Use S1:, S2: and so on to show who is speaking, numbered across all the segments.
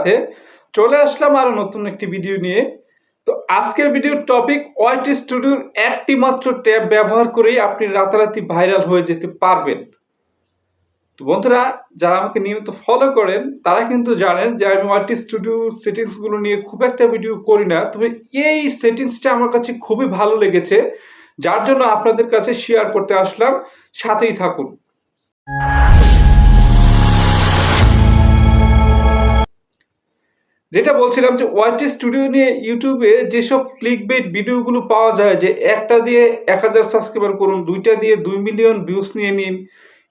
S1: সাথে চলে আসলাম আরও নতুন একটি ভিডিও নিয়ে। তো আজকের ভিডিওর টপিক ওয়াইটি স্টুডিওর একটি মাত্র ট্যাব ব্যবহার করেই আপনি রাতারাতি ভাইরাল হয়ে যেতে পারবেন। তো বন্ধুরা, যারা আমাকে নিয়মিত ফলো করেন, তারা কিন্তু জানেন যে আমি ওয়াইটি স্টুডিও সেটিংসগুলো নিয়ে খুব একটা ভিডিও করি না। তবে এই সেটিংসটা আমার কাছে খুবই ভালো লেগেছে, যার জন্য আপনাদের কাছে শেয়ার করতে আসলাম। সাথেই থাকুন। যেটা বলছিলাম যে ওয়াইটি স্টুডিও নিয়ে ইউটিউবে যেসব ক্লিক বেট ভিডিওগুলো পাওয়া যায়, যে একটা দিয়ে এক হাজার সাবস্ক্রাইবার করুন, দুইটা দিয়ে দুই মিলিয়ন ভিউস নিয়ে নিন,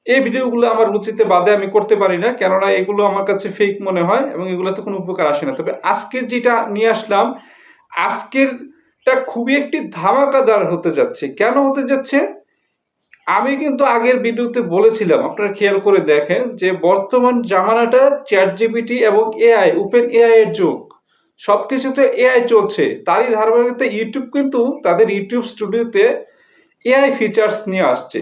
S1: এই ভিডিওগুলো আমার রুচিতে বাদে আমি করতে পারি না, কেননা এগুলো আমার কাছে ফেক মনে হয় এবং এগুলোতে কোনো উপকার আসে না। তবে আজকের যেটা নিয়ে আসলাম, আজকেরটা খুবই একটি ধামাকাদার হতে যাচ্ছে। কেন হতে যাচ্ছে? আমি কিন্তু আগের ভিডিওতে বলেছিলাম, আপনারা খেয়াল করে দেখেন যে বর্তমান জামানাটা চ্যাট জিপিটি এবং এআই ওপেন এআই এর যুগ। সব কিছুতে এআই চলছে। তারই ধারাবাহিকতা ইউটিউব কিন্তু তাদের ইউটিউব স্টুডিওতে এআই ফিচার্স নিয়ে আসছে।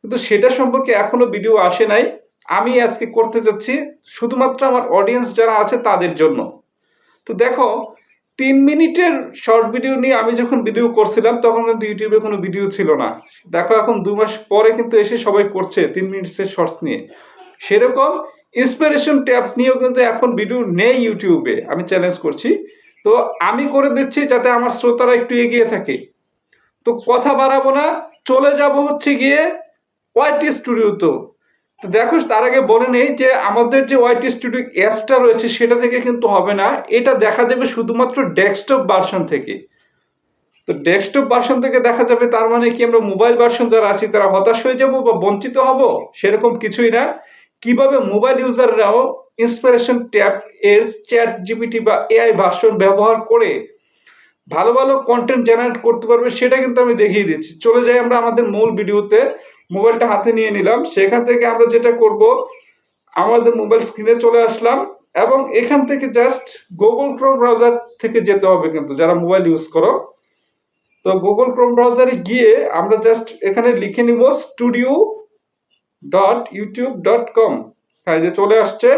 S1: কিন্তু সেটা সম্পর্কে এখনও ভিডিও আসে নাই। আমি আজকে করতে যাচ্ছি শুধুমাত্র আমার অডিয়েন্স যারা আছে তাদের জন্য। তো দেখো তিন মিনিটের শর্ট ভিডিও নিয়ে আমি যখন ভিডিও করছিলাম, তখন কিন্তু ইউটিউবে কোনো ভিডিও ছিল না। দেখো এখন দু মাস পরে কিন্তু এসে সবাই করছে তিন মিনিটের শর্টস নিয়ে। সেরকম ইন্সপিরেশন ট্যাপ নিয়েও কিন্তু এখন ভিডিও নেই ইউটিউবে আমি চ্যালেঞ্জ করছি। তো আমি করে দিচ্ছি যাতে আমার শ্রোতারা একটু এগিয়ে থাকে। তো কথা বাড়াবো না, চলে যাব হচ্ছে গিয়ে ওয়াইটি স্টুডিও তো। তো দেখো, তার আগে বলে নেই যে আমাদের যে ওয়াইটি স্টুডিও অ্যাপসটা রয়েছে, সেটা থেকে কিন্তু হবে না। এটা দেখা যাবে শুধুমাত্র ডেস্কটপ ভার্সন থেকে। তো ডেস্কটপ ভার্সন থেকে দেখা যাবে, তার মানে কি আমরা মোবাইল ভার্সন যারা আছি, তারা হতাশ হয়ে যাব বা বঞ্চিত হব? সেরকম কিছুই না। কীভাবে মোবাইল ইউজাররাও ইন্সপিরেশন ট্যাব এর চ্যাট জিপিটি বা এআই ভার্সন ব্যবহার করে ভালো ভালো কন্টেন্ট জেনারেট করতে পারবে, সেটা কিন্তু আমি দেখিয়ে দিচ্ছি। চলে যাই আমরা আমাদের মূল ভিডিওতে মোবাইলটা হাতে নিয়ে নিলাম। সেখান থেকে আমরা যেটা করব, আমাদের মোবাইল স্ক্রিনে চলে আসলাম এবং এখান থেকে জাস্ট গুগল ক্রোম ব্রাউজার থেকে যেতে হবে কিন্তু, যারা মোবাইল ইউজ করো। তো গুগল ক্রোম ব্রাউজারে গিয়ে আমরা জাস্ট এখানে লিখে নিব studio dot YouTube dot com হ্যাঁ যে চলে আসছে।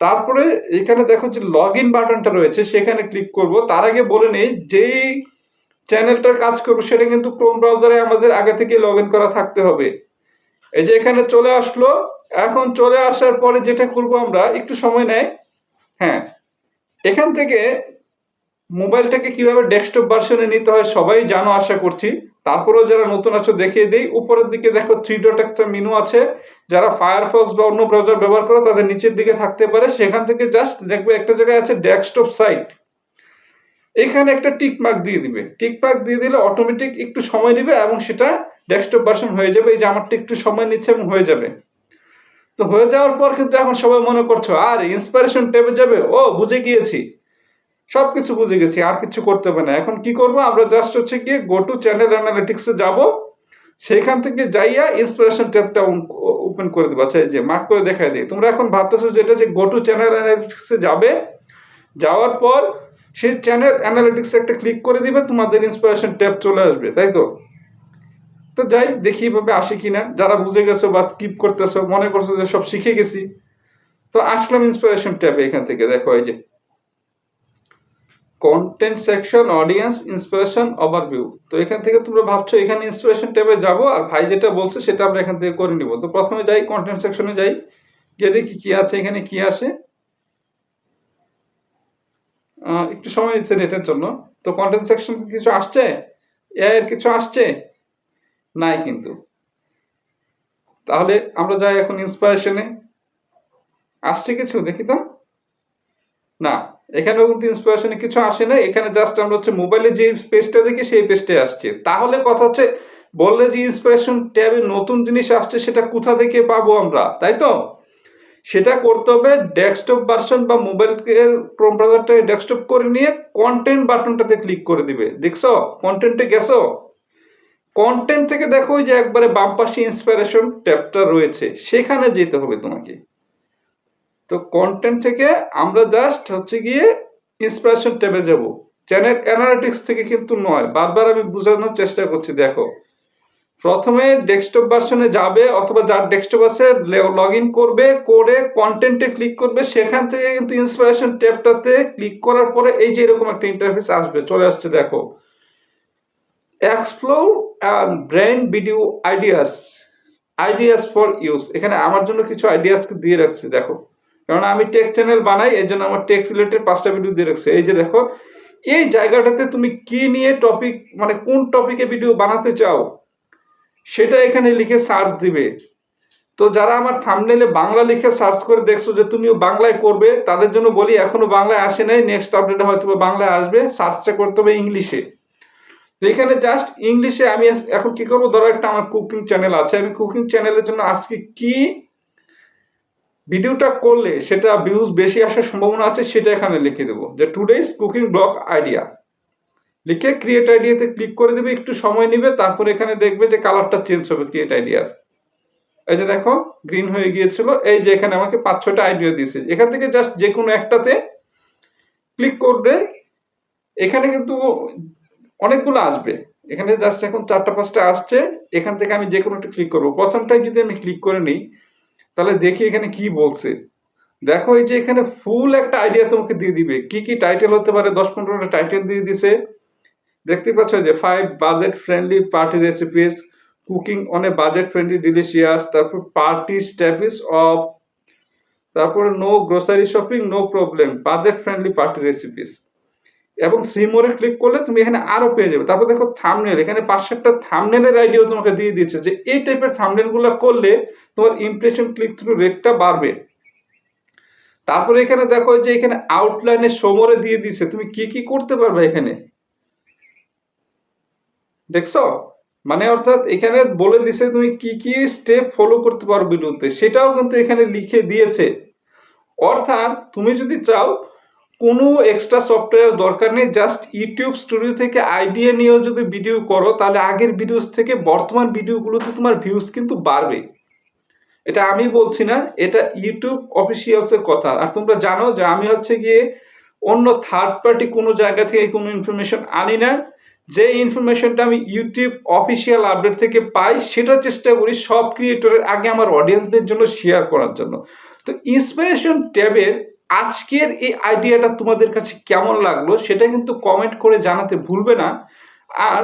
S1: তারপরে এখানে দেখো যে লগ ইন বাটনটা রয়েছে, সেখানে ক্লিক করব। তার আগে বলে নেই, যেই চ্যানেলটার কাজ করব, সেটা কিন্তু ক্রোম ব্রাউজারে আমাদের আগে থেকে লগ করা থাকতে হবে। এই যে এখানে চলে আসলো, এখন চলে আসার পরে যেটা করব আমরা, একটু সময় নেয়। হ্যাঁ এখান থেকে মোবাইলটাকে কীভাবে ডেস্কটপ ভার্সনে নিতে হয় সবাই জানো, আশা করছি। তারপরেও যারা নতুন আছো, দেখিয়ে দেই। উপরের দিকে দেখো থ্রি ডট একটা মেনু আছে। যারা ফায়ারফক্স বা অন্য ব্রাউজার ব্যবহার করে, তাদের নিচের দিকে থাকতে পারে। সেখান থেকে জাস্ট দেখবে একটা জায়গায় আছে ডেস্কটপ সাইট এখানে একটা টিক মার্ক দিয়ে দিবে। টিক মার্ক দিয়ে দিলে অটোমেটিক একটু সময় নেবে এবং সেটা ডেস্কটপ ভার্সন হয়ে যাবে। এই যে আমারটা একটু সময় নিচ্ছে এবং হয়ে যাবে। তো হয়ে যাওয়ার পর কিন্তু এখন সবাই মনে করছ, আর ইন্সপিরেশন টেপে যাবে? ও, বুঝে গিয়েছি। সব কিছু বুঝে গেছি, আর কিছু করতে হবে না। এখন কি করব? আমরা জাস্ট হচ্ছে গিয়ে গো টু চ্যানেল অ্যানালিটিক্সে যাব। সেখান থেকে যাইয়া ইন্সপিরেশন ট্যাবটা ওপেন করে দেবো। আচ্ছা যে মার্ক করে দেখাই দিই। তোমরা এখন ভাবতেছো যেটা যে গো টু চ্যানেল অ্যানালিটিক্সে যাবে। যাওয়ার পর সেই চ্যানেল অ্যানালিটিক্স একটা ক্লিক করে দিবে, তোমাদের ইন্সপিরেশন ট্যাব চলে আসবে, তাই তো? তো যাই, দেখি এভাবে আসে কিনা। যারা বুঝে গেছো বা স্কিপ করতেছো, মনে করছ যে সব শিখে গেছি, তো আসলাম ইন্সপিরেশন ট্যাবে এখান থেকে। দেখো এই যে। Content section audience inspiration overview তো এখান থেকে তোমরা ভাবছ এখানে ইন্সপিরেশন ট্যাবে যাব, আর ভাই যেটা বলছে সেটা আমরা এখান থেকে করে নিব। তো প্রথমে যাই কন্টেন্ট সেকশনে যাই, গিয়ে দেখি কি আছে, এখানে কি আসে। একটু সময় নিচ্ছে নেটের জন্য। তো কন্টেন্ট সেকশন কিছু আসছে? এআই এর কিছু আসছে? নাই কিন্তু। তাহলে আমরা যাই এখন ইন্সপিরেশনে আসছে কিছু? দেখি তো। না, এখানেও কিন্তু ইন্সপিরেশনে কিছু আসে না এখানে জাস্ট আমরা হচ্ছে মোবাইলে যে পেজটা দেখি, সেই পেজটাই আসছে। তাহলে কথা হচ্ছে, বললে যে ইন্সপিরেশন ট্যাবে নতুন জিনিস আসছে, সেটা কোথা থেকে পাবো আমরা? তাই তো? সেটা করতে হবে ডেস্কটপ ভার্সন বা মোবাইল ক্রোম ব্রাউজারটাকে ডেস্কটপ করে নিয়ে কন্টেন্ট বাটনটাতে ক্লিক করে দিবে। দেখছ? কন্টেন্টে গেছো? কন্টেন্ট থেকে দেখো যে একবারে বাম পাশে ইন্সপিরেশন ট্যাবটা রয়েছে, সেখানে যেতে হবে তোমাকে। তো কন্টেন্ট থেকে আমরা জাস্ট হচ্ছে গিয়ে ইন্সপিরেশন ট্যাবে যাব। চ্যানেল অ্যানালিটিক্স থেকে কিন্তু নয়, বারবার আমি বোঝানোর চেষ্টা করছি, দেখো। প্রথমে ডেস্কটপ ভার্সনে যাবে অথবা যার ডেস্কটপ আছে লগ ইন করবে, করে কন্টেন্টে ক্লিক করবে, সেখান থেকে কিন্তু ইন্সপিরেশন ট্যাবটাতে ক্লিক করার পরে এই যে এরকম একটা ইন্টারফেস আসবে, চলে আসছে দেখো। Explore brain video ideas ideas for use এখানে আমার জন্য কিছু আইডিয়াস দিয়ে রাখছি, দেখো। কারণ আমি টেক চ্যানেল বানাই এই জন্য আমার টেক রিলেটেড পাঁচটা ভিডিও দিয়ে রাখছি। এই যে দেখো, এই জায়গাটাতে তুমি কি নিয়ে টপিক মানে কোন টপিকে ভিডিও বানাতে চাও? সেটা এখানে লিখে সার্চ দিবে। তো যারা আমার থামনেলে বাংলা লিখে সার্চ করে দেখছ যে তুমিও বাংলায় করবে, তাদের জন্য বলি এখনও বাংলায় আসে নাই নেক্সট আপডেটে হয়তো বাংলায় আসবে সার্চটা করতে হবে ইংলিশে। তো এখানে জাস্ট ইংলিশে আমি এখন কি করব, ধরো একটা আমার কুকিং চ্যানেল আছে, আমি কুকিং চ্যানেলের জন্য আজকে কি ভিডিওটা করলে সেটা ভিউজ বেশি আসার সম্ভাবনা আছে সেটা এখানে লিখে দেবো। যে টুডেজ কুকিং ব্লগ আইডিয়া লিখে ক্রিয়েট আইডিয়াতে ক্লিক করে দেবে, একটু সময় নেবে, তারপর এখানে দেখবে যে কালারটা চেঞ্জ হবে ক্রিয়েট আইডিয়ার এই যে দেখো গ্রিন হয়ে গিয়েছিল, এই যে এখানে আমাকে পাঁচ ছটা আইডিয়া দিয়েছে। এখান থেকে জাস্ট যে কোনো একটাতে ক্লিক করবে, এখানে কিন্তু অনেকগুলো আসবে। এখানে জাস্ট এখন চারটা পাঁচটা আসছে, এখান থেকে আমি যে কোনো একটা ক্লিক করব। প্রথমটাই যদি আমি ক্লিক করে নিই, তাহলে দেখি এখানে কি বলছে। দেখো এই যে এখানে ফুল একটা আইডিয়া তোমাকে দিয়ে দিবে। কি কি টাইটেল হতে পারে? দশ পনেরোটা টাইটেল দিয়ে দিছে। দেখতে পাচ্ছ যে five budget friendly party recipes cooking on a budget friendly delicious তারপর পার্টি স্ট্যাপিস অফ তারপরে no grocery shopping no problem budget friendly party recipes এবং সিমোরে ক্লিক করলে তুমি এখানে আরও পেয়ে যাবে। তারপর দেখো থামনেল এখানে পাঁচ সাতটা থামনেলের আইডিয়াও তোমাকে দিয়ে দিচ্ছে যে এই টাইপের থামনেলগুলো করলে তোমার ইমপ্রেশন ক্লিক থ্রু রেটটা বাড়বে। তারপরে এখানে দেখো যে এখানে আউটলাইনে সমরে দিয়ে দিচ্ছে। তুমি কি কি করতে পারবে এখানে? দেখছ? মানে অর্থাৎ এখানে বলে দিছে তুমি কি কি স্টেপ ফলো করতে পারো ভিডিওতে সেটাও কিন্তু এখানে লিখে দিয়েছে। অর্থাৎ তুমি যদি চাও, কোনো এক্সট্রা সফটওয়্যার দরকার নেই জাস্ট ইউটিউব স্টুডিও থেকে আইডিয়া নিয়েও যদি ভিডিও করো, তাহলে আগের ভিডিওস থেকে বর্তমান ভিডিওগুলোতে তোমার ভিউজ কিন্তু বাড়বে। এটা আমি বলছি না, এটা ইউটিউব অফিসিয়ালসের কথা। আর তোমরা জানো যে আমি হচ্ছে গিয়ে অন্য থার্ড পার্টি কোনো জায়গা থেকে কোনো ইনফরমেশন আনি না। যে ইনফরমেশনটা আমি ইউটিউব অফিসিয়াল আপডেট থেকে পাই, সেটা চেষ্টা করি সব ক্রিয়েটরের আগে আমার অডিয়েন্সদের জন্য শেয়ার করার জন্য। তো ইন্সপিরেশন ট্যাবের আজকের এই আইডিয়াটা তোমাদের কাছে কেমন লাগল, সেটা কিন্তু কমেন্ট করে জানাতে ভুলবে না। আর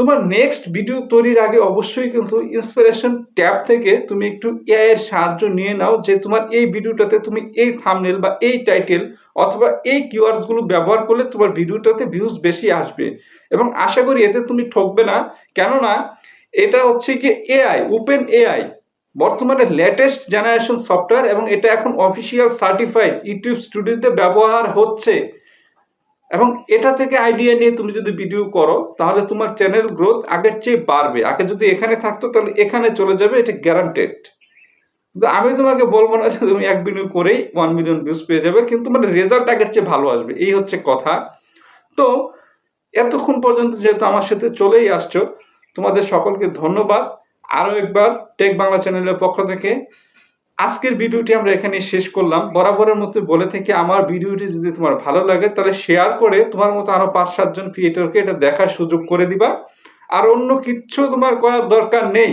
S1: তোমার নেক্সট ভিডিও তৈরির আগে অবশ্যই কিন্তু ইন্সপিরেশন ট্যাব থেকে তুমি একটু এআই এর সাহায্য নিয়ে নাও, যে তোমার এই ভিডিওটাতে তুমি এই থামনেল বা এই টাইটেল অথবা এই কিওয়ার্ডসগুলো ব্যবহার করলে তোমার ভিডিওটাতে ভিউজ বেশি আসবে। এবং আশা করি এতে তুমি ঠকবে না। কেননা এটা হচ্ছে কি এআই ওপেন এআই বর্তমানে লেটেস্ট জেনারেশন সফটওয়্যার এবং এটা এখন অফিসিয়াল সার্টিফাইড ইউটিউব স্টুডিওতে ব্যবহার হচ্ছে। এবং এটা থেকে আইডিয়া নিয়ে তুমি যদি ভিডিও করো, তাহলে তোমার চ্যানেল গ্রোথ আগের চেয়ে বাড়বে। আগে যদি এখানে থাকতো, তাহলে এখানে চলে যাবে, এটা গ্যারান্টেড কিন্তু আমি তোমাকে বলব না যে তুমি এক ভিডিও করেই ওয়ান মিলিয়ন ভিউজ পেয়ে যাবে, কিন্তু মানে রেজাল্ট আগের চেয়ে ভালো আসবে, এই হচ্ছে কথা। তো, এতক্ষণ পর্যন্ত যেহেতু আমার সাথে চলেই আসছো, তোমাদের সকলকে ধন্যবাদ। আরও একবার টেক বাংলা চ্যানেলের পক্ষ থেকে আজকের ভিডিওটি আমরা এখানে শেষ করলাম। বরাবরের মতো বলে থেকে আমার ভিডিওটি যদি তোমার ভালো লাগে, তাহলে শেয়ার করে তোমার মতো আরও পাঁচ সাতজন ক্রিয়েটরকে এটা দেখার সুযোগ করে দিবা। আর অন্য কিচ্ছু তোমার করার দরকার নেই।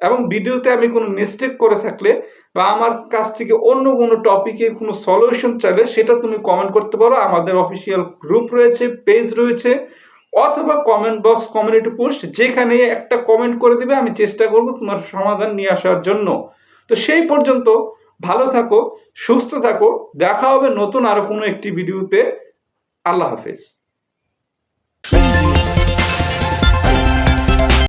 S1: এবং ভিডিওতে আমি কোনো মিস্টেক করে থাকলে বা আমার কাছ থেকে অন্য কোনো টপিকের কোনো সলিউশন চাইলে সেটা তুমি কমেন্ট করতে পারো। আমাদের অফিসিয়াল গ্রুপ রয়েছে পেজ রয়েছে, অথবা কমেন্ট বক্স কমিউনিটি পোস্ট যেখানে একটা কমেন্ট করে দিবে। আমি চেষ্টা করব তোমার সমাধান নিয়ে আসার জন্য। তো সেই পর্যন্ত ভালো থাকো, সুস্থ থাকো, দেখা হবে নতুন আরও কোনো একটি ভিডিওতে আল্লাহ হাফেজ।